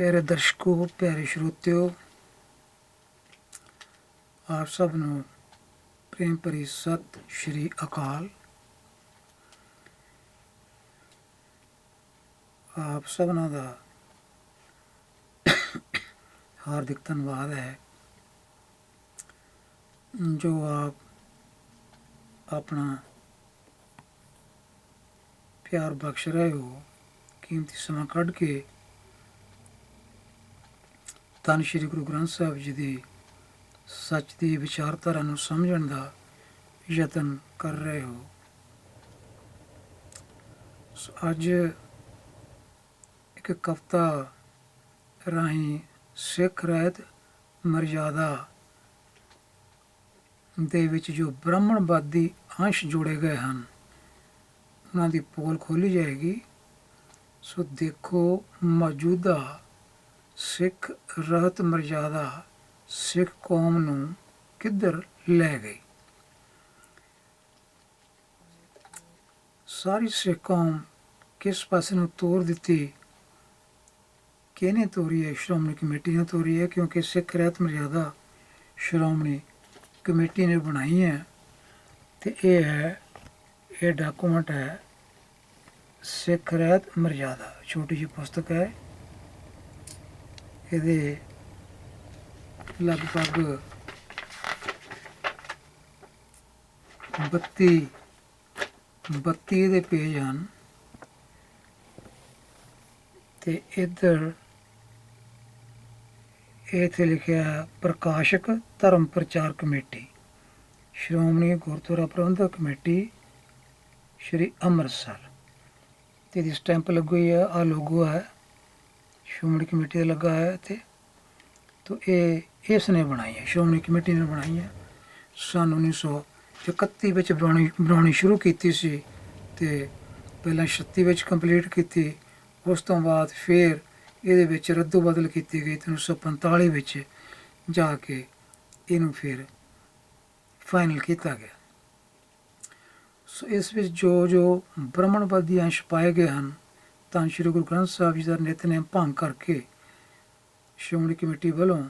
ਪਿਆਰੇ ਦਰਸ਼ਕੋ, ਪਿਆਰੇ ਸਰੋਤਿਓ, ਆਪ ਸਭ ਨੂੰ ਪ੍ਰੇਮ ਭਰੀ ਸਤਿ ਸ਼੍ਰੀ ਅਕਾਲ। ਆਪ ਸਭਨਾਂ ਦਾ ਹਾਰਦਿਕ ਧੰਨਵਾਦ ਹੈ, ਜੋ ਆਪ ਆਪਣਾ ਪਿਆਰ ਬਖਸ਼ ਰਹੇ ਹੋ, ਕੀਮਤੀ ਸਮਾਂ ਕੱਢ ਕੇ ਧੰਨ ਸ਼੍ਰੀ ਗੁਰੂ ਗ੍ਰੰਥ ਸਾਹਿਬ ਜੀ ਦੀ ਸੱਚ ਦੀ ਵਿਚਾਰਧਾਰਾ ਨੂੰ ਸਮਝਣ ਦਾ ਯਤਨ ਕਰ ਰਹੇ ਹੋ। ਸੋ ਅੱਜ ਇੱਕ ਕਵਿਤਾ ਰਾਹੀਂ ਸਿੱਖ ਰਹਿਤ ਮਰਜ਼ਾਦਾ ਦੇ ਵਿੱਚ ਜੋ ਬ੍ਰਾਹਮਣਵਾਦੀ ਅੰਸ਼ ਜੋੜੇ ਗਏ ਹਨ, ਉਹਨਾਂ ਦੀ ਪੋਲ ਖੋਲੀ ਜਾਏਗੀ। ਸੋ ਦੇਖੋ ਮੌਜੂਦਾ ਸਿੱਖ ਰਹਿਤ ਮਰਜ਼ਾਦਾ, ਸਿੱਖ ਕੌਮ ਨੂੰ ਕਿੱਧਰ ਲੈ ਗਈ? ਸਾਰੀ ਸਿੱਖ ਕੌਮ ਕਿਸ ਪਾਸੇ ਨੂੰ ਤੋਰ ਦਿੱਤੀ? ਕਿਹਨੇ ਤੋਰੀ ਹੈ? ਸ਼੍ਰੋਮਣੀ ਕਮੇਟੀ ਨੇ ਤੋਰੀ ਹੈ, ਕਿਉਂਕਿ ਸਿੱਖ ਰਹਿਤ ਮਰਜ਼ਾਦਾ, ਸ਼੍ਰੋਮਣੀ ਕਮੇਟੀ ਨੇ ਬਣਾਈ ਹੈ। ਤੇ ਇਹ ਹੈ, ਇਹ ਡਾਕੂਮੈਂਟ ਹੈ ਸਿੱਖ ਰਹਿਤ ਮਰਜ਼ਾਦਾ। ਛੋਟੀ ਜਿਹੀ ਪੁਸਤਕ ਹੈ। ਇਹਦੇ ਲਗਭਗ 32 32 ਦੇ ਪੇਜ ਹਨ। ਤੇ ਇੱਧਰ ਇੱਥੇ ਲਿਖਿਆ ਪ੍ਰਕਾਸ਼ਕ ਧਰਮ ਪ੍ਰਚਾਰ ਕਮੇਟੀ, ਸ਼੍ਰੋਮਣੀ ਗੁਰਦੁਆਰਾ ਪ੍ਰਬੰਧਕ ਕਮੇਟੀ, ਸ਼੍ਰੀ ਅੰਮ੍ਰਿਤਸਰ। ਤੇ ਦੀ ਸਟੈਂਪ ਲੱਗੀ ਹੋਈ ਹੈ ਆ ਲੋਗੋ ਹੈ। ਸ਼੍ਰੋਮਣੀ ਕਮੇਟੀ ਦਾ ਲੱਗਾ ਹੈ ਇੱਥੇ। ਤੋ ਇਹ, ਇਸ ਨੇ ਬਣਾਈ ਹੈ, ਸ਼੍ਰੋਮਣੀ ਕਮੇਟੀ ਨੇ ਬਣਾਈ ਹੈ। ਸਨ 1931 ਵਿੱਚ ਬਣਾਉਣੀ ਬਣਾਉਣੀ ਸ਼ੁਰੂ ਕੀਤੀ ਸੀ ਤੇ ਪਹਿਲਾਂ 36 ਵਿੱਚ ਕੰਪਲੀਟ ਕੀਤੀ। ਉਸ ਤੋਂ ਬਾਅਦ ਫਿਰ ਇਹਦੇ ਵਿੱਚ ਰੱਦੋ ਬਦਲ ਕੀਤੀ ਗਈ ਤੇ 1945 ਵਿੱਚ ਜਾ ਕੇ ਇਹਨੂੰ ਫਿਰ ਫਾਈਨਲ ਕੀਤਾ ਗਿਆ। ਸੋ ਇਸ ਵਿੱਚ ਜੋ ਜੋ ਬ੍ਰਾਹਮਣਵਾਦੀ ਅੰਸ਼ ਪਾਏ ਗਏ ਹਨ ਤਾਂ ਸ਼੍ਰੀ ਗੁਰੂ ਗ੍ਰੰਥ ਸਾਹਿਬ ਜੀ ਦਾ ਨਿਤਨੇਮ ਭੰਗ ਕਰਕੇ ਸ਼੍ਰੋਮਣੀ ਕਮੇਟੀ ਵੱਲੋਂ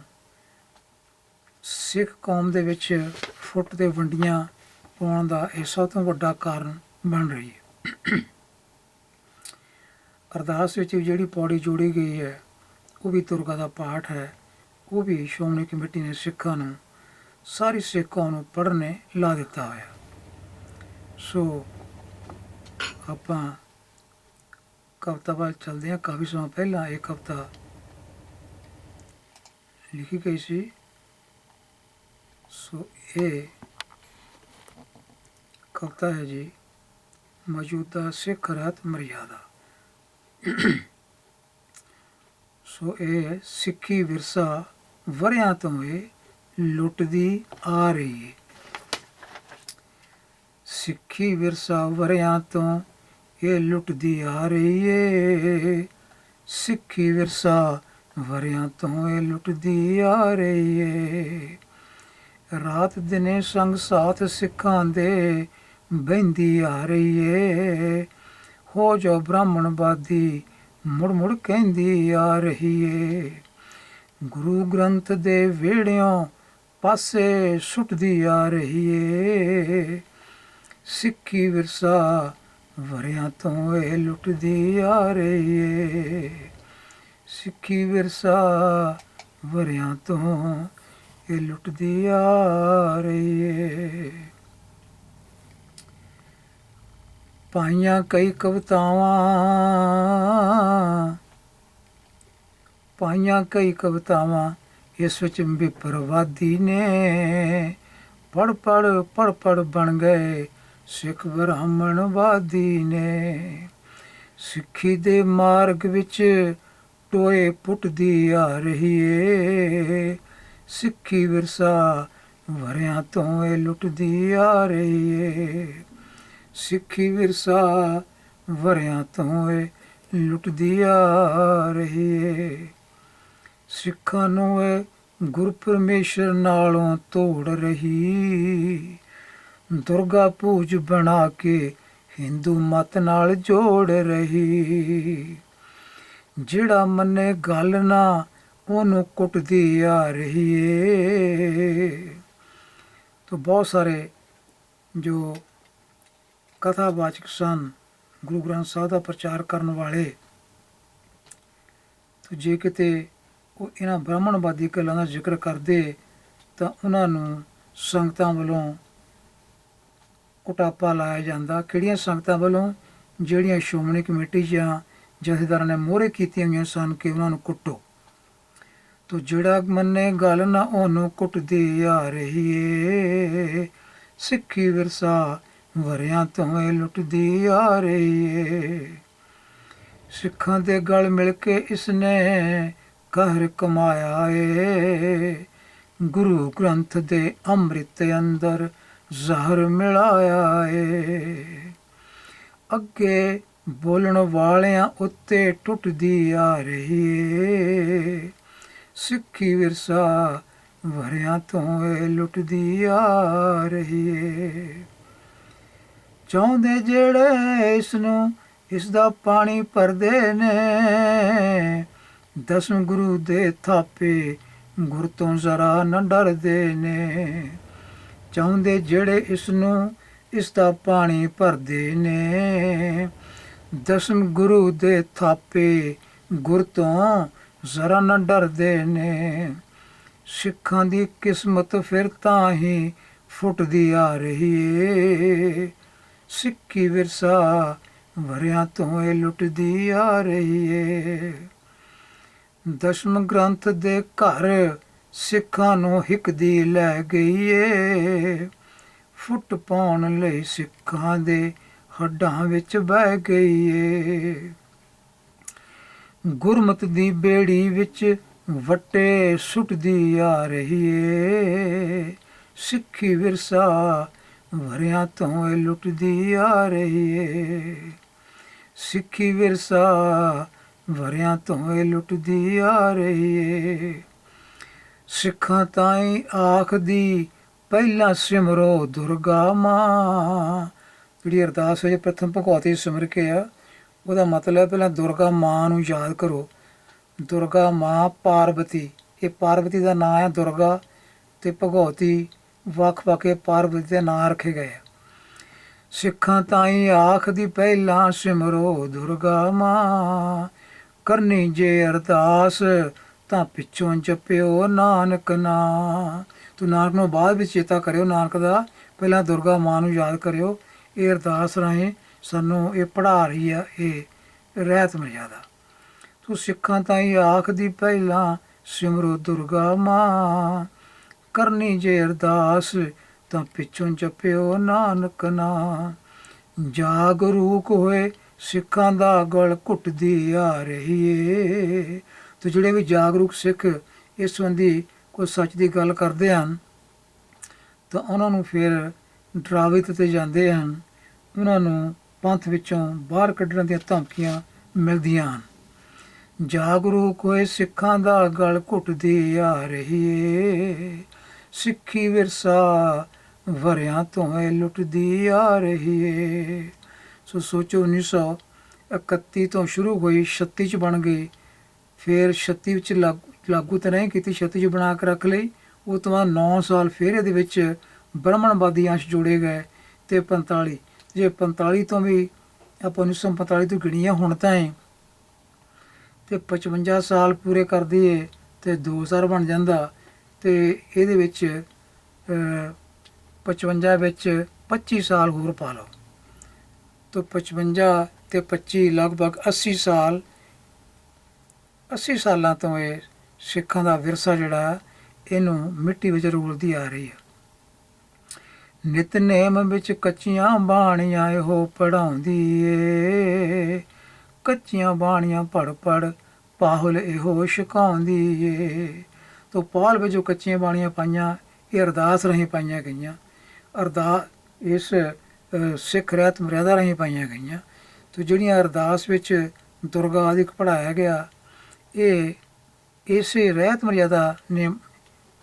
ਸਿੱਖ ਕੌਮ ਦੇ ਵਿੱਚ ਫੁੱਟ ਤੇ ਵੰਡੀਆਂ ਪਾਉਣ ਦਾ ਇਹ ਸਭ ਤੋਂ ਵੱਡਾ ਕਾਰਨ ਬਣ ਰਹੀ ਹੈ। ਅਰਦਾਸ ਵਿੱਚ ਵੀ ਜਿਹੜੀ ਪੌੜੀ ਜੋੜੀ ਗਈ ਹੈ, ਉਹ ਵੀ ਦੁਰਗਾ ਦਾ ਪਾਠ ਹੈ, ਉਹ ਵੀ ਸ਼੍ਰੋਮਣੀ ਕਮੇਟੀ ਨੇ ਸਿੱਖਾਂ ਨੂੰ, ਸਾਰੀ ਸਿੱਖ ਕੌਮ ਨੂੰ ਪੜ੍ਹਨੇ ਲਾ ਦਿੱਤਾ ਹੋਇਆ। ਸੋ ਆਪਾਂ ਕਵਿਤਾ ਵੱਲ ਚਲਦੇ ਹਾਂ, ਕਾਫੀ ਸਮਾਂ ਪਹਿਲਾਂ ਇਹ ਕਵਿਤਾ ਲਿਖੀ ਗਈ ਸੀ। ਸੋ ਇਹ ਕਵਿਤਾ ਹੈ ਜੀ, ਮੌਜੂਦਾ ਸਿੱਖ ਰਾਤ ਮਰਿਆਦਾ। ਸੋ ਇਹ ਸਿੱਖੀ ਵਿਰਸਾ ਵਰਿਆਂ ਤੋਂ ਇਹ ਲੁੱਟਦੀ ਆ ਰਹੀ ਹੈ। ਸਿੱਖੀ ਵਿਰਸਾ ਵਰਿਆਂ ਤੋਂ ਇਹ ਲੁੱਟਦੀ ਆ ਰਹੀ ਏ। ਸਿੱਖੀ ਵਿਰਸਾ ਵਰਿਆਂ ਤੋਂ ਇਹ ਲੁੱਟਦੀ ਆ ਰਹੀ ਏ। ਰਾਤ ਦਿਨੇ ਸੰਗ ਸਾਥ ਸਿੱਖਾਂ ਦੇ ਬਹਿੰਦੀ ਆ ਰਹੀ ਏ। ਹੋ ਜੋ ਬ੍ਰਾਹਮਣਵਾਦੀ ਮੁੜ ਮੁੜ ਕਹਿੰਦੀ ਆ ਰਹੀ ਏ। ਗੁਰੂ ਗ੍ਰੰਥ ਦੇ ਵਿਹੜਿਓਂ ਪਾਸੇ ਸੁੱਟਦੀ ਆ ਰਹੀ ਏ। ਸਿੱਖੀ ਵਿਰਸਾ ਵਰਿਆਂ ਤੋਂ ਇਹ ਲੁੱਟਦੀ ਆ ਰਹੀ ਏ। ਸਿੱਖੀ ਵਿਰਸਾ ਵਰਿਆਂ ਤੋਂ ਇਹ ਲੁੱਟਦੀ ਆ ਰਹੀ ਏ। ਪਾਈਆਂ ਕਈ ਕਵਿਤਾਵਾਂ, ਪਾਈਆਂ ਕਈ ਕਵਿਤਾਵਾਂ ਇਸ ਵਿੱਚ ਵਿਪਰਵਾਦੀ ਨੇ। ਪੜ ਪੜ ਪੜ ਪੜ ਬਣ ਗਏ। ਸਿੱਖ ਬ੍ਰਾਹਮਣਵਾਦੀ ਨੇ ਸਿੱਖੀ ਦੇ ਮਾਰਗ ਵਿੱਚ ਟੋਏ ਪੁੱਟਦੀ ਆ ਰਹੀ ਏ। ਸਿੱਖੀ ਵਿਰਸਾ ਵਰਿਆਂ ਤੋਂ ਇਹ ਲੁੱਟਦੀ ਆ ਰਹੀ ਏ। ਸਿੱਖੀ ਵਿਰਸਾ ਵਰਿਆਂ ਤੋਂ ਇਹ ਲੁੱਟਦੀ ਆ ਰਹੀ ਏ। ਸਿੱਖਾਂ ਨੂੰ ਇਹ ਗੁਰ ਪਰਮੇਸ਼ਰ ਨਾਲੋਂ ਤੋੜ ਰਹੀ। ਦੁਰਗਾ ਪੂਜ ਬਣਾ ਕੇ ਹਿੰਦੂ ਮਤ ਨਾਲ ਜੋੜ ਰਹੀ। ਜਿਹੜਾ ਮੰਨੇ ਗੱਲ ਨਾ, ਉਹਨੂੰ ਕੁੱਟਦੀ ਆ ਰਹੀ ਏ। ਤੋ ਬਹੁਤ ਸਾਰੇ ਜੋ ਕਥਾਵਾਚਕ ਸਨ, ਗੁਰੂ ਗ੍ਰੰਥ ਸਾਹਿਬ ਦਾ ਪ੍ਰਚਾਰ ਕਰਨ ਵਾਲੇ, ਤੋ ਜੇ ਕਿਤੇ ਉਹ ਇਹਨਾਂ ਬ੍ਰਾਹਮਣਵਾਦੀ ਗੱਲਾਂ ਦਾ ਜ਼ਿਕਰ ਕਰਦੇ, ਤਾਂ ਉਹਨਾਂ ਨੂੰ ਸੰਗਤਾਂ ਵੱਲੋਂ ਕੁਟਾਪਾ ਲਾਇਆ ਜਾਂਦਾ। ਕਿਹੜੀਆਂ ਸੰਗਤਾਂ ਵੱਲੋਂ ਜਿਹੜੀਆਂ ਸ਼੍ਰੋਮਣੀ ਕਮੇਟੀ ਜਾਂ ਜਥੇਦਾਰਾਂ ਨੇ ਮੋਹਰੇ ਕੀਤੀਆਂ ਹੋਈਆਂ ਸਨ ਕਿ ਉਹਨਾਂ ਨੂੰ ਕੁੱਟੋ? ਤੋ ਜਿਹੜਾ ਮੰਨੇ ਗੱਲ ਨਾ ਉਹਨੂੰ ਕੁੱਟਦੀ ਆ ਰਹੀ ਏ ਸਿੱਖੀ ਵਿਰਸਾ ਵਰਿਆਂ ਤੋਂ ਇਹ ਲੁੱਟਦੀ ਆ ਰਹੀ ਏ ਸਿੱਖਾਂ ਦੇ ਗਲ ਮਿਲ ਕੇ ਇਸਨੇ ਕਹਿਰ ਕਮਾਇਆ ਏ। ਗੁਰੂ ਗ੍ਰੰਥ ਦੇ ਅੰਮ੍ਰਿਤ ਅੰਦਰ ਜ਼ਹਰ ਮਿਲਾਇਆ ਏ। ਅੱਗੇ ਬੋਲਣ ਵਾਲਿਆਂ ਉੱਤੇ ਟੁੱਟਦੀ ਆ ਰਹੀ ਏ। ਸਿੱਖੀ ਵਿਰਸਾ ਵਰਿਆਂ ਤੋਂ ਇਹ ਲੁੱਟਦੀ ਆ ਰਹੀ ਏ। ਚਾਹੁੰਦੇ ਜਿਹੜੇ ਇਸ ਨੂੰ ਇਸ ਦਾ ਪਾਣੀ ਭਰਦੇ ਨੇ, ਦਸਮ ਗੁਰੂ ਦੇ ਥਾਪੇ ਗੁਰ ਤੋਂ ਜ਼ਰਾ ਨਾ ਡਰਦੇ ਨੇ। ਚਾਹੁੰਦੇ ਜਿਹੜੇ ਇਸ ਨੂੰ, ਇਸ ਦਾ ਪਾਣੀ ਭਰਦੇ ਨੇ। ਦਸਮ ਗੁਰੂ ਦੇ ਥਾਪੇ ਗੁਰ ਤੋਂ ਜ਼ਰਾ ਨਾ ਡਰਦੇ ਨੇ। ਸਿੱਖਾਂ ਦੀ ਕਿਸਮਤ ਫਿਰ ਤਾਂ ਹੀ ਫੁੱਟਦੀ ਆ ਰਹੀ ਏ। ਸਿੱਖੀ ਵਿਰਸਾ ਵਰਿਆਂ ਤੋਂ ਇਹ ਲੁੱਟਦੀ ਆ ਰਹੀ ਏ। ਦਸ਼ਮ ਗ੍ਰੰਥ ਦੇ ਘਰ ਸਿੱਖਾਂ ਨੂੰ ਹਿੱਕਦੀ ਲੈ ਗਈ ਏ ਫੁੱਟ ਪਾਉਣ ਲਈ ਸਿੱਖਾਂ ਦੇ ਹੱਡਾਂ ਵਿੱਚ ਬਹਿ ਗਈ ਏ ਗੁਰਮਤ ਦੀ ਬੇੜੀ ਵਿੱਚ ਵੱਟੇ ਸੁੱਟਦੀ ਆ ਰਹੀ ਏ ਸਿੱਖੀ ਵਿਰਸਾ ਵਰਿਆਂ ਤੋਂ ਇਹ ਲੁੱਟਦੀ ਆ ਰਹੀ ਏ ਸਿੱਖੀ ਵਿਰਸਾ ਵਰਿਆਂ ਤੋਂ ਇਹ ਲੁੱਟਦੀ ਆ ਰਹੀ ਏ ਸਿੱਖਾਂ ਤਾਈਂ ਆਖਦੀ, ਪਹਿਲਾਂ ਸਿਮਰੋ ਦੁਰਗਾ ਮਾਂ। ਜਿਹੜੀ ਅਰਦਾਸ ਹੋਈ ਪ੍ਰਥਮ ਭਗਵਤੀ ਸਿਮਰ ਕੇ ਆ, ਉਹਦਾ ਮਤਲਬ ਪਹਿਲਾਂ ਦੁਰਗਾ ਮਾਂ ਨੂੰ ਯਾਦ ਕਰੋ। ਦੁਰਗਾ ਮਾਂ ਪਾਰਵਤੀ, ਇਹ ਪਾਰਵਤੀ ਦਾ ਨਾਮ ਹੈ ਦੁਰਗਾ ਤੇ ਭਗਵਤੀ ਵੱਖ ਵੱਖ ਇਹ ਪਾਰਵਤੀ ਦੇ ਨਾਂ ਰੱਖੇ ਗਏ ਆ। ਸਿੱਖਾਂ ਤਾਈਂ ਆਖਦੀ, ਪਹਿਲਾਂ ਸਿਮਰੋ ਦੁਰਗਾ ਮਾਂ। ਕਰਨੀ ਜੇ ਅਰਦਾਸ ਤਾਂ ਪਿੱਛੋਂ ਜਪਿਓ ਨਾਨਕ ਨਾ। ਤੂੰ ਨਾਨਕ ਨੂੰ ਬਾਅਦ ਵਿੱਚ ਚੇਤਾ ਕਰਿਓ, ਨਾਨਕ ਦਾ ਪਹਿਲਾਂ ਦੁਰਗਾ ਮਾਂ ਨੂੰ ਯਾਦ ਕਰਿਓ। ਇਹ ਅਰਦਾਸ ਰਾਹੀਂ ਸਾਨੂੰ ਇਹ ਪੜ੍ਹਾ ਰਹੀ ਆ, ਇਹ ਰਹਿਤ ਮਰਜ਼ਾਦਾ ਤੂੰ ਸਿੱਖਾਂ ਤਾਈਂ ਆਖਦੀ ਪਹਿਲਾਂ, ਸਿਮਰੋ ਦੁਰਗਾ ਮਾਂ। ਕਰਨੀ ਜੇ ਅਰਦਾਸ, ਤਾਂ ਪਿੱਛੋਂ ਜਪਿਓ ਨਾਨਕ ਨਾ। ਜਾਗਰੂਕ ਹੋਏ, ਸਿੱਖਾਂ ਦਾ ਗਲ ਘੁੱਟਦੀ ਆ ਰਹੀ ਏ ਤੇ ਜਿਹੜੇ ਵੀ ਜਾਗਰੂਕ ਸਿੱਖ ਇਸ ਸੰਬੰਧੀ ਕੋਈ ਸੱਚ ਦੀ ਗੱਲ ਕਰਦੇ ਹਨ, ਤਾਂ ਉਹਨਾਂ ਨੂੰ ਫਿਰ ਡਰਾਵੇ ਤੇ ਜਾਂਦੇ ਹਨ। ਉਹਨਾਂ ਨੂੰ ਪੰਥ ਵਿੱਚੋਂ ਬਾਹਰ ਕੱਢਣ ਦੀਆਂ ਧਮਕੀਆਂ ਮਿਲਦੀਆਂ ਹਨ। ਜਾਗਰੂਕ ਹੋਏ ਸਿੱਖਾਂ ਦਾ ਗਲ ਘੁੱਟਦੀ ਆ ਰਹੀ ਏ ਸਿੱਖੀ ਵਿਰਸਾ ਵਰਿਆਂ ਤੋਂ ਇਹ ਲੁੱਟਦੀ ਆ ਰਹੀ ਏ ਸੋ ਸੋਚੋ 1931 ਤੋਂ ਸ਼ੁਰੂ ਹੋਈ 36 ਚ ਬਣ ਗਈ। ਫਿਰ 36 ਵਿੱਚ ਲਾਗੂ ਲਾਗੂ ਤਾਂ ਨਹੀਂ ਕੀਤੀ 36 ਚ ਬਣਾ ਕੇ ਰੱਖ ਲਈ। ਉਹ ਤੋਂ ਬਾਅਦ 9 ਸਾਲ ਫਿਰ ਇਹਦੇ ਵਿੱਚ ਬ੍ਰਹਮਣਵਾਦੀ ਅੰਸ਼ ਜੋੜੇ ਗਏ ਤੇ 45 ਜੇ 45 ਤੋਂ ਵੀ ਆਪਾਂ 1945 ਤੋਂ ਗਿਣੀਆਂ ਹੁਣ ਤਾਂ ਹੈ ਤੇ 55 ਸਾਲ ਪੂਰੇ ਕਰ ਦਈਏ ਤੇ 2000 ਬਣ ਜਾਂਦਾ ਤੇ ਇਹਦੇ ਵਿੱਚ ਅਹ, 55 ਵਿੱਚ 25 ਸਾਲ ਹੋਰ ਪਾ ਲਓ। ਤਾਂ 55 ਤੇ 25 ਲਗਭਗ 80 ਸਾਲ 80 ਸਾਲਾਂ ਤੋਂ ਇਹ ਸਿੱਖਾਂ ਦਾ ਵਿਰਸਾ ਜਿਹੜਾ ਇਹਨੂੰ ਮਿੱਟੀ ਵਿੱਚ ਰੋਲਦੀ ਆ ਰਹੀ ਹੈ। ਨਿਤਨੇਮ ਵਿੱਚ ਕੱਚੀਆਂ ਬਾਣੀਆਂ ਇਹੋ ਪੜਾਉਂਦੀ ਏ। ਕੱਚੀਆਂ ਬਾਣੀਆਂ ਪੜ ਪੜ ਪਾਹੁਲ ਇਹੋ ਛਕਾਉਂਦੀ ਏ। ਤੋ ਪਾਲ ਵਿੱਚ ਜੋ ਕੱਚੀਆਂ ਬਾਣੀਆਂ ਪਾਈਆਂ, ਇਹ ਅਰਦਾਸ ਰਾਹੀਂ ਪਾਈਆਂ ਗਈਆਂ। ਅਰਦਾਸ ਇਸ ਸਿੱਖ ਰਹਿਤ ਮਰਿਆਦਾ ਰਾਹੀਂ ਪਾਈਆਂ ਗਈਆਂ। ਤੋ ਜਿਹੜੀਆਂ ਅਰਦਾਸ ਵਿੱਚ ਦੁਰਗਾ ਆਦਿਕ ਪੜਾਇਆ ਗਿਆ ਇਹ ਇਸੇ ਰਹਿਤ ਮਰਿਆਦਾ ਨੇ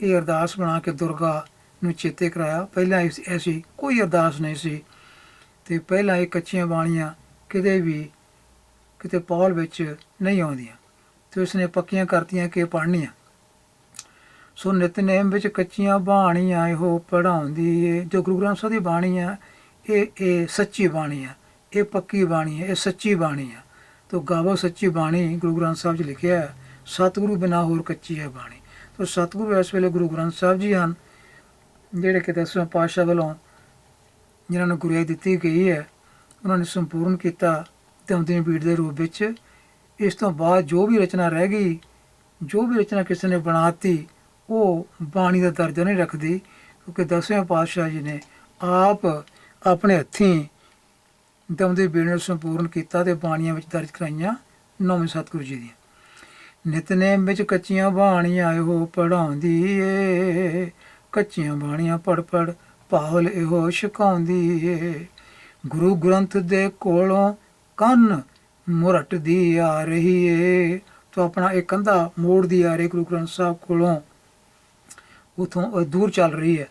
ਇਹ ਅਰਦਾਸ ਬਣਾ ਕੇ ਦੁਰਗਾ ਨੂੰ ਚੇਤੇ ਕਰਾਇਆ। ਪਹਿਲਾਂ ਇਸ- ਐਸੀ ਕੋਈ ਅਰਦਾਸ ਨਹੀਂ ਸੀ ਤੇ ਪਹਿਲਾਂ ਇਹ ਕੱਚੀਆਂ ਬਾਣੀਆਂ ਕਿਤੇ ਵੀ ਕਿਤੇ ਪੌਲ ਵਿੱਚ ਨਹੀਂ ਆਉਂਦੀਆਂ ਤੇ ਉਸਨੇ ਪੱਕੀਆਂ ਕਰਤੀਆਂ ਕਿ ਪੜ੍ਹਨੀਆਂ। ਸੋ ਨਿਤਨੇਮ ਵਿੱਚ ਕੱਚੀਆਂ ਬਾਣੀਆਂ ਇਹੋ ਪੜਾਉਂਦੀ ਏ। ਜੋ ਗੁਰੂ ਗ੍ਰੰਥ ਸਾਹਿਬ ਦੀ ਬਾਣੀ ਆ, ਇਹ ਇਹ ਸੱਚੀ ਬਾਣੀ ਆ। ਇਹ ਪੱਕੀ ਬਾਣੀ ਹੈ ਇਹ ਸੱਚੀ ਬਾਣੀ ਆ। ਤੋ ਗਾਵੋ ਸੱਚੀ ਬਾਣੀ ਗੁਰੂ ਗ੍ਰੰਥ ਸਾਹਿਬ 'ਚ ਲਿਖਿਆ ਹੈ, ਸਤਿਗੁਰੂ ਬਿਨਾ ਹੋਰ ਕੱਚੀ ਹੈ ਬਾਣੀ। ਤੋ ਸਤਿਗੁਰੂ ਇਸ ਵੇਲੇ ਗੁਰੂ ਗ੍ਰੰਥ ਸਾਹਿਬ ਜੀ ਹਨ, ਜਿਹੜੇ ਕਿ ਦਸਵੇਂ ਪਾਤਸ਼ਾਹ ਵੱਲੋਂ ਜਿਨ੍ਹਾਂ ਨੂੰ ਗੁਰਿਆਈ ਦਿੱਤੀ ਗਈ ਹੈ, ਉਹਨਾਂ ਨੇ ਸੰਪੂਰਨ ਕੀਤਾ ਦਮਦਮੀ ਪੀੜ ਦੇ ਰੂਪ ਵਿੱਚ। ਇਸ ਤੋਂ ਬਾਅਦ ਜੋ ਵੀ ਰਚਨਾ ਰਹਿ ਗਈ, ਜੋ ਵੀ ਰਚਨਾ ਕਿਸੇ ਨੇ ਬਣਾਤੀ, ਉਹ ਬਾਣੀ ਦਾ ਦਰਜਾ ਨਹੀਂ ਰੱਖਦੀ, ਕਿਉਂਕਿ ਦਸਵੇਂ ਪਾਤਸ਼ਾਹ ਜੀ ਨੇ ਆਪ ਆਪਣੇ ਹੱਥੀਂ ਦਮ ਦਮਦਮੀ ਬੇੜੇ ਨੂੰ ਸੰਪੂਰਨ ਕੀਤਾ ਤੇ ਬਾਣੀਆਂ ਵਿੱਚ ਦਰਜ ਕਰਾਈਆਂ ਨੌਵੇਂ ਸਤਿਗੁਰੂ ਜੀ ਦੀਆਂ। ਨਿਤਨੇਮ ਵਿੱਚ ਕੱਚੀਆਂ ਬਾਣੀਆਂ ਇਹੋ ਪੜਾਉਂਦੀ ਏ। ਕੱਚੀਆਂ ਬਾਣੀਆਂ ਪੜ ਪੜ ਪਾਵਲ ਇਹੋ ਛਕਾਉਂਦੀ ਏ। ਗੁਰੂ ਗ੍ਰੰਥ ਦੇ ਕੋਲੋਂ ਕੰਨ ਮੁਰਟਦੀ ਆ ਰਹੀ ਏ। ਤੋ ਆਪਣਾ ਇਹ ਕੰਧਾ ਮੋੜਦੀ ਆ ਰਹੀ ਗੁਰੂ ਗ੍ਰੰਥ ਸਾਹਿਬ ਕੋਲੋਂ। ਉਥੋਂ ਦੂਰ ਚੱਲ ਰਹੀ ਹੈ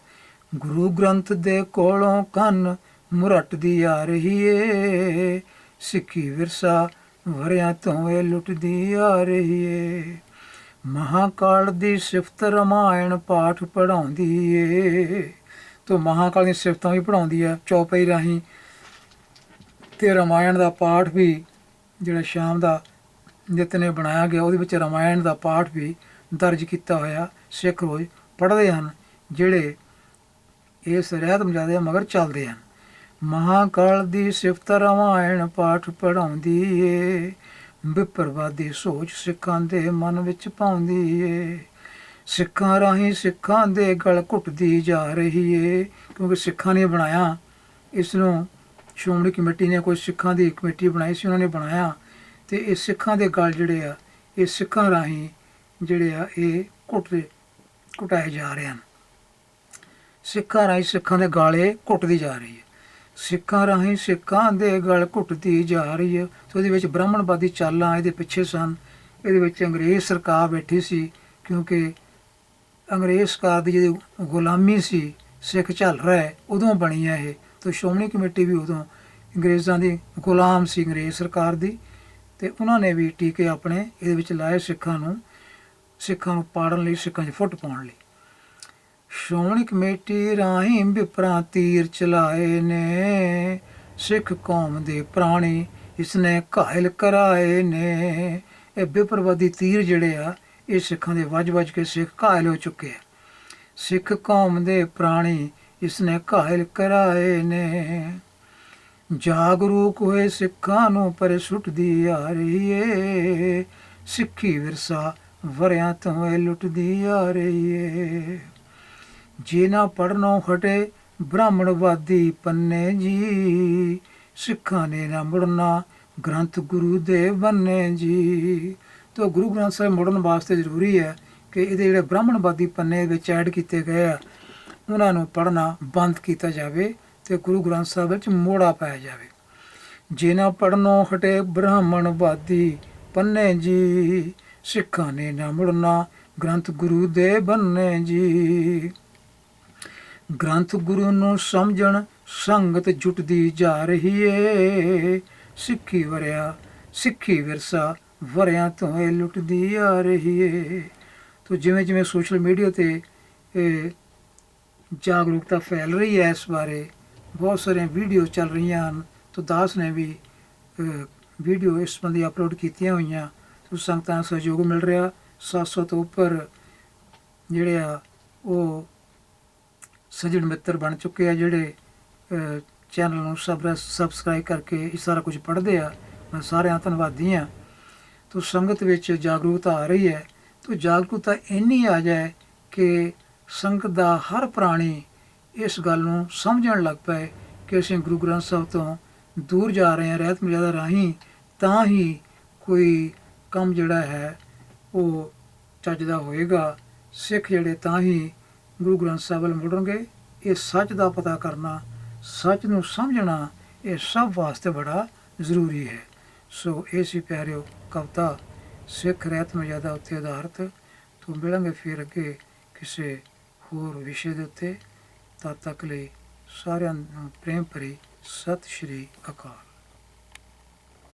ਗੁਰੂ ਗ੍ਰੰਥ ਦੇ ਕੋਲੋਂ ਕੰਨ ਮੁਰੱਟਦੀ ਆ ਰਹੀ ਏ। ਸਿੱਖੀ ਵਿਰਸਾ ਵਰਿਆਂ ਤੋਂ ਇਹ ਲੁੱਟਦੀ ਆ ਰਹੀ ਏ। ਮਹਾਕਾਲ ਦੀ ਸਿਫਤ ਰਮਾਇਣ ਪਾਠ ਪੜਾਉਂਦੀ ਏ। ਤੋ ਮਹਾਕਾਲ ਦੀ ਸਿਫਤਾਂ ਵੀ ਪੜਾਉਂਦੀ ਆ, ਚੌਪਈ ਰਾਹੀਂ। ਤੇ ਰਮਾਇਣ ਦਾ ਪਾਠ ਵੀ ਜਿਹੜਾ ਸ਼ਾਮ ਦਾ ਨਿਤ ਨੇ ਬਣਾਇਆ ਗਿਆ, ਉਹਦੇ ਵਿੱਚ ਰਮਾਇਣ ਦਾ ਪਾਠ ਵੀ ਦਰਜ ਕੀਤਾ ਹੋਇਆ, ਸਿੱਖ ਰੋਜ਼ ਪੜ੍ਹਦੇ ਹਨ, ਜਿਹੜੇ ਇਸ ਰਹਿਤ ਮਜਾਦੇ ਮਗਰ ਚੱਲਦੇ ਹਨ। ਮਹਾਕਾਲ ਦੀ ਸਿਫਤ ਰਮਾਇਣ ਪਾਠ ਪੜਾਉਂਦੀ ਏ। ਵਿਪਰਵਾਦੀ ਸੋਚ ਸਿੱਖਾਂ ਦੇ ਮਨ ਵਿੱਚ ਪਾਉਂਦੀ ਏ। ਸਿੱਖਾਂ ਰਾਹੀਂ ਸਿੱਖਾਂ ਦੇ ਗਲ ਘੁੱਟਦੀ ਜਾ ਰਹੀ ਏ। ਕਿਉਂਕਿ ਸਿੱਖਾਂ ਨੇ ਬਣਾਇਆ। ਇਸ ਨੂੰ ਸ਼੍ਰੋਮਣੀ ਕਮੇਟੀ ਨੇ ਕੋਈ ਸਿੱਖਾਂ ਦੀ ਕਮੇਟੀ ਬਣਾਈ ਸੀ, ਉਹਨਾਂ ਨੇ ਬਣਾਇਆ। ਤੇ ਇਹ ਸਿੱਖਾਂ ਦੇ ਗਲ ਜਿਹੜੇ ਆ, ਇਹ ਸਿੱਖਾਂ ਰਾਹੀਂ ਜਿਹੜੇ ਆ, ਇਹ ਘੁੱਟਦੇ ਘੁਟਾਏ ਜਾ ਰਹੇ ਹਨ। ਸਿੱਖਾਂ ਰਾਹੀਂ ਸਿੱਖਾਂ ਦੇ ਗਾਲੇ ਘੁੱਟਦੀ ਜਾ ਰਹੀ ਹੈ ਸਿੱਖਾਂ ਰਾਹੀਂ ਸਿੱਖਾਂ ਦੇ ਗਲ ਘੁੱਟਦੀ ਜਾ ਰਹੀ ਹੈ। ਤੇ ਇਹਦੇ ਵਿੱਚ ਬ੍ਰਾਹਮਣਵਾਦੀ ਚਾਲਾਂ ਇਹਦੇ ਪਿੱਛੇ ਸਨ। ਇਹਦੇ ਵਿੱਚ ਅੰਗਰੇਜ਼ ਸਰਕਾਰ ਬੈਠੀ ਸੀ, ਕਿਉਂਕਿ ਅੰਗਰੇਜ਼ ਸਰਕਾਰ ਦੀ ਜਿਹੜੀ ਗੁਲਾਮੀ ਸੀ, ਸਿੱਖ ਚੱਲ ਰਿਹਾ ਹੈ ਉਦੋਂ ਬਣੀ ਹੈ ਇਹ। ਤੇ ਸ਼੍ਰੋਮਣੀ ਕਮੇਟੀ ਵੀ ਉਦੋਂ ਅੰਗਰੇਜ਼ਾਂ ਦੀ ਗੁਲਾਮ ਸੀ, ਅੰਗਰੇਜ਼ ਸਰਕਾਰ ਦੀ। ਤੇ ਉਹਨਾਂ ਨੇ ਵੀ ਟੀਕੇ ਆਪਣੇ ਇਹਦੇ ਵਿੱਚ ਲਾਏ ਸਿੱਖਾਂ ਨੂੰ ਸਿੱਖਾਂ ਨੂੰ ਪਾੜਨ ਲਈ, ਸਿੱਖਾਂ 'ਚ ਫੁੱਟ ਪਾਉਣ ਲਈ। ਸ਼੍ਰੋਮਣੀ ਕਮੇਟੀ ਰਾਹੀਂ ਵਿਪਰਾਂ ਤੀਰ ਚਲਾਏ ਨੇ। ਸਿੱਖ ਕੌਮ ਦੇ ਪ੍ਰਾਣੀ ਇਸਨੇ ਘਾਇਲ ਕਰਾਏ ਨੇ। ਇਹ ਵਿਪਰਵਾਦੀ ਤੀਰ ਜਿਹੜੇ ਆ, ਇਹ ਸਿੱਖਾਂ ਦੇ ਵੱਜ-ਵੱਜ ਕੇ ਸਿੱਖ ਘਾਇਲ ਹੋ ਚੁੱਕੇ ਆ। ਸਿੱਖ ਕੌਮ ਦੇ ਪ੍ਰਾਣੀ ਇਸਨੇ ਘਾਇਲ ਕਰਾਏ ਨੇ। ਜਾਗਰੂਕ ਹੋਏ ਸਿੱਖਾਂ ਨੂੰ ਪਰ ਸੁੱਟਦੀ ਆ ਰਹੀ ਏ। ਸਿੱਖੀ ਵਿਰਸਾ ਵਰਿਆਂ ਤੋਂ ਇਹ ਲੁੱਟਦੀ ਆ ਰਹੀ ਏ। ਜੇ ਨਾ ਪੜਨੋਂ ਹਟੇ ਬ੍ਰਾਹਮਣਵਾਦੀ ਪੰਨੇ ਜੀ। ਸਿੱਖਾਂ ਨੇ ਨਾ ਮੁੜਨਾ ਗ੍ਰੰਥ ਗੁਰੂ ਦੇ ਬੰਨੇ ਜੀ। ਤੋ ਗੁਰੂ ਗ੍ਰੰਥ ਸਾਹਿਬ ਮੁੜਨ ਵਾਸਤੇ ਜ਼ਰੂਰੀ ਹੈ ਕਿ ਇਹਦੇ ਜਿਹੜੇ ਬ੍ਰਾਹਮਣਵਾਦੀ ਪੰਨੇ ਵਿੱਚ ਐਡ ਕੀਤੇ ਗਏ ਆ, ਉਹਨਾਂ ਨੂੰ ਪੜਨਾ ਬੰਦ ਕੀਤਾ ਜਾਵੇ ਤੇ ਗੁਰੂ ਗ੍ਰੰਥ ਸਾਹਿਬ ਵਿੱਚ ਮੋੜਾ ਪਾਇਆ ਜਾਵੇ। ਜੇ ਨਾ ਪੜਨੋਂ ਹਟੇ ਬ੍ਰਾਹਮਣਵਾਦੀ ਪੰਨੇ ਜੀ, ਸਿੱਖਾਂ ਨੇ ਨਾ ਮੁੜਨਾ ਗ੍ਰੰਥ ਗੁਰੂ ਦੇ ਬੰਨੇ ਜੀ। ਗ੍ਰੰਥ ਗੁਰੂ ਨੂੰ ਸਮਝਣ ਸੰਗਤ ਜੁਟਦੀ ਜਾ ਰਹੀ ਏ। ਸਿੱਖੀ ਵਰਿਆ, ਸਿੱਖੀ ਵਿਰਸਾ ਵਰਿਆਂ ਤੋਂ ਇਹ ਲੁੱਟਦੀ ਆ ਰਹੀ ਏ। ਤੋ ਜਿਵੇਂ ਜਿਵੇਂ ਸੋਸ਼ਲ ਮੀਡੀਆ ਤੇ ਜਾਗਰੂਕਤਾ ਫੈਲ ਰਹੀ ਹੈ ਇਸ ਬਾਰੇ, ਬਹੁਤ ਸਾਰੀਆਂ ਵੀਡੀਓ ਚੱਲ ਰਹੀਆਂ ਹਨ। ਤੋ ਦਾਸ ਨੇ ਵੀ ਵੀਡੀਓ ਇਸ ਸੰਬੰਧੀ ਅਪਲੋਡ ਕੀਤੀਆਂ ਹੋਈਆਂ। ਤੋ ਸੰਗਤਾਂ ਦਾ ਸਹਿਯੋਗ ਮਿਲ ਰਿਹਾ। 700 ਤੋਂ ਉੱਪਰ ਜਿਹੜੇ ਆ, ਉਹ ਸੱਜਣ ਮਿੱਤਰ ਬਣ ਚੁੱਕੇ ਆ ਜਿਹੜੇ ਚੈਨਲ ਨੂੰ ਸਬਸਕ੍ਰਾਈਬ ਕਰਕੇ ਇਹ ਸਾਰਾ ਕੁਝ ਪੜ੍ਹਦੇ ਆ। ਮੈਂ ਸਾਰਿਆਂ ਧੰਨਵਾਦੀ ਆ। ਤੋ ਸੰਗਤ ਵਿੱਚ ਜਾਗਰੂਕਤਾ ਆ ਰਹੀ ਹੈ। ਤੋ ਜਾਗਰੂਕਤਾ ਇੰਨੀ ਆ ਜਾਏ ਕਿ ਸੰਗਤ ਦਾ ਹਰ ਪ੍ਰਾਣੀ ਇਸ ਗੱਲ ਨੂੰ ਸਮਝਣ ਲੱਗ ਪਏ ਕਿ ਅਸੀਂ ਗੁਰੂ ਗ੍ਰੰਥ ਸਾਹਿਬ ਤੋਂ ਦੂਰ ਜਾ ਰਹੇ ਹਾਂ, ਰਹਿਤ ਮਰਜ਼ਾਦਾ ਰਾਹੀਂ, ਤਾਂ ਹੀ ਕੋਈ ਕੰਮ ਜਿਹੜਾ ਹੈ, ਉਹ ਚੱਜਦਾ ਹੋਏਗਾ। ਸਿੱਖ ਜਿਹੜੇ ਤਾਂ ਹੀ ਗੁਰੂ ਗ੍ਰੰਥ ਸਾਹਿਬ ਵੱਲ ਮੁੜਨਗੇ, ਇਹ ਸੱਚ ਦਾ ਪਤਾ ਕਰਨਾ, ਸੱਚ ਨੂੰ ਸਮਝਣਾ, ਇਹ ਸਭ ਵਾਸਤੇ ਬੜਾ ਜ਼ਰੂਰੀ ਹੈ। ਸੋ ਇਹ ਸੀ ਪਿਆਰਿਓ ਕਵਤਾ, ਸਿੱਖ ਰਹਿਤ ਮਰਜ਼ਾਦਾ ਉੱਤੇ ਆਧਾਰਿਤ। ਤੋਂ ਮਿਲਾਂਗੇ ਫਿਰ ਅੱਗੇ ਕਿਸੇ ਹੋਰ ਵਿਸ਼ੇ ਦੇ ਉੱਤੇ। ਤਦ ਤੱਕ ਲਈ ਸਾਰਿਆਂ ਨੂੰ ਪ੍ਰੇਮ ਭਰੀ ਸਤਿ ਸ਼੍ਰੀ ਅਕਾਲ।